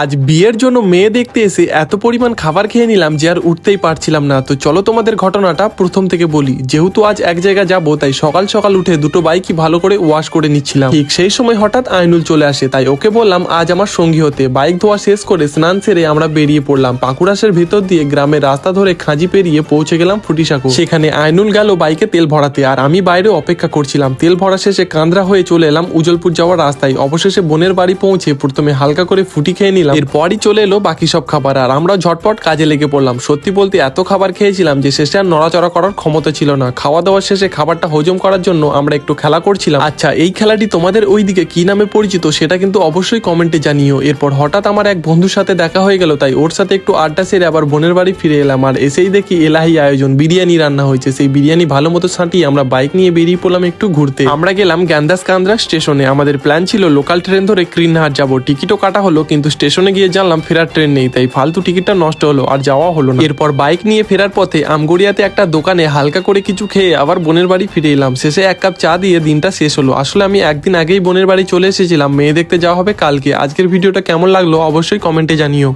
আজ বিয়ের জন্য মেয়ে দেখতে এসে এত পরিমাণ খাবার খেয়ে নিলাম যে আর উঠতেই পারছিলাম না। তো চলো তোমাদের ঘটনাটা প্রথম থেকে বলি। যেহেতু আজ এক জায়গা যাব, তাই সকাল সকাল উঠে দুটো বাইকই ভালো করে ওয়াশ করে নিচ্ছিলাম। ঠিক সেই সময় হঠাৎ আইনুল চলে আসে, তাই ওকে বললাম, আজ আমার সঙ্গী হতে। বাইক ধোয়া শেষ করে স্নান সেরে আমরা বেরিয়ে পড়লাম। পাকুড়াসের ভেতর দিয়ে গ্রামের রাস্তা ধরে খাঁজি পেরিয়ে পৌঁছে গেলাম ফুটিসাঁকো সেখানে আইনুল গেল বাইকে তেল ভরাতে, আর আমি বাইরে অপেক্ষা করছিলাম। তেল ভরা শেষে কান্দ্রা হয়ে চলে এলাম উজলপুর যাওয়ার রাস্তায়। অবশেষে বোনের বাড়ি পৌঁছে প্রথমে হালকা করে ফুটি খেয়ে নিলাম এরপরই চলে এলো বাকি সব খাবার, আর আমরা ঝটপট কাজে লেগে পড়লাম। সত্যি বলতে এত খাবার খেয়েছিলাম যে শেষে আর নড়াচড়া করার ক্ষমতা ছিল না। খাওয়া দাওয়ার শেষে খাবারটা হজম করার জন্য আমরা একটু খেলা করছিলাম। আচ্ছা এই খেলাটি তোমাদের ওইদিকে কি নামে পরিচিত সেটা কিন্তু অবশ্যই কমেন্টে জানিও। এরপর হঠাৎ আমার এক বন্ধুর সাথে দেখা হয়ে গেল, তাই ওর সাথে একটু আড্ডা সেরে আবার বোনের বাড়ি ফিরে এলাম। আর এসেই দেখি এলাহি আয়োজন, বিরিয়ানি রান্না হয়েছে। সেই বিরিয়ানি ভালো মতো ছাঁটিয়ে আমরা বাইক নিয়ে বেরিয়ে পড়লাম একটু ঘুরতে। আমরা গেলাম গ্যান্দাস কান্দ্রা স্টেশনে। আমাদের প্ল্যান ছিল লোকাল ট্রেন ধরে ক্রিনহাট যাব। টিকিটও কাটা হলো, কিন্তু স্টেশনে গিয়ে জানলাম ফেরার ট্রেন নেই, তাই ফালতু টিকিটটা নষ্ট হলো আর যাওয়া হলো না। এরপর বাইক নিয়ে ফেরার পথে আমগড়িয়াতে একটা দোকানে হালকা করে কিছু খেয়ে আবার বোনের বাড়ি ফিরে এলাম। শেষে এক কাপ চা দিয়ে দিনটা শেষ হলো। আসলে আমি একদিন আগেই বোনের বাড়ি চলে এসেছিলাম। মেয়ে দেখতে যাওয়া হবে কালকে। আজকের ভিডিওটা কেমন লাগল অবশ্যই কমেন্টে জানিও।